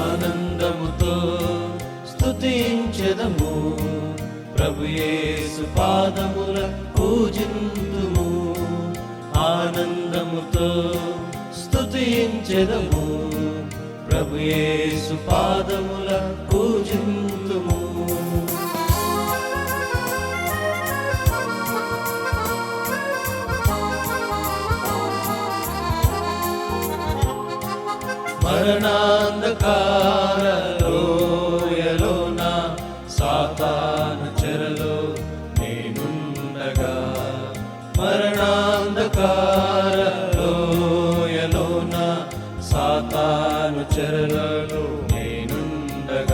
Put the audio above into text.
ఆనందముతో స్థుతించదము ప్రభుయేసు పాదముల పూజిందుము ఆనందముతో స్థుతించదము ప్రభుయేసు పాదముల పూజ మరణాంధకారలోయలోన సాతాను చెరలో నేనుండగా. మరణాంధకారలోయలోన సాతాను చెరలలో